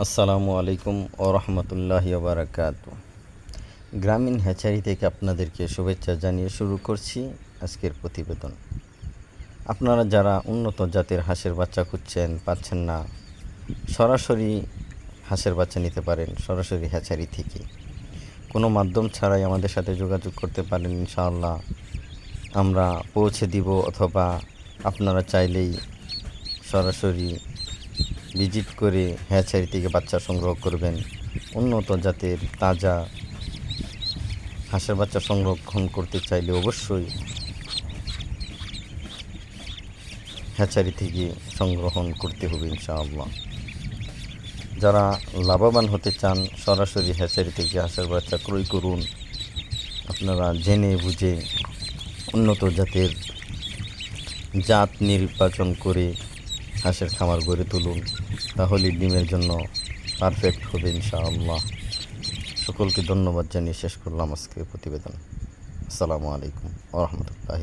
আসসালামু আলাইকুম ও রহমতুল্লাহি বারাকাত। গ্রামীণ হ্যাচারি থেকে আপনাদেরকে শুভেচ্ছা জানিয়ে শুরু করছি আজকের প্রতিবেদন। আপনারা যারা উন্নত জাতের হাঁসের বাচ্চা খুঁজছেন পাচ্ছেন না, সরাসরি হাঁসের বাচ্চা নিতে পারেন সরাসরি হ্যাচারি থেকে। কোনো মাধ্যম ছাড়াই আমাদের সাথে যোগাযোগ করতে পারেন ইনশাআল্লাহ। আমরা পৌঁছে দিব অথবা আপনারা চাইলেই সরাসরি ভিজিট করে হ্যাচারি থেকে বাচ্চা সংগ্রহ করবেন। উন্নত জাতের তাজা হাঁসের বাচ্চা সংরক্ষণ করতে চাইলে অবশ্যই হ্যাচারি থেকে সংগ্রহণ করতে হবে ইনশাআল্লাহ। যারা লাভবান হতে চান, সরাসরি হ্যাচারি থেকে হাঁসের বাচ্চা ক্রয় করুন। আপনারা জেনে বুঝে উন্নত জাতের জাত নির্বাচন করে হাঁসের খামার গড়ে তুলুন, তাহলে ডিমের জন্য পারফেক্ট হবে ইনশাআল্লাহ। সকলকে ধন্যবাদ জানিয়ে শেষ করলাম আজকের প্রতিবেদন। আসসালামু আলাইকুম ওরহমতুল্লাহি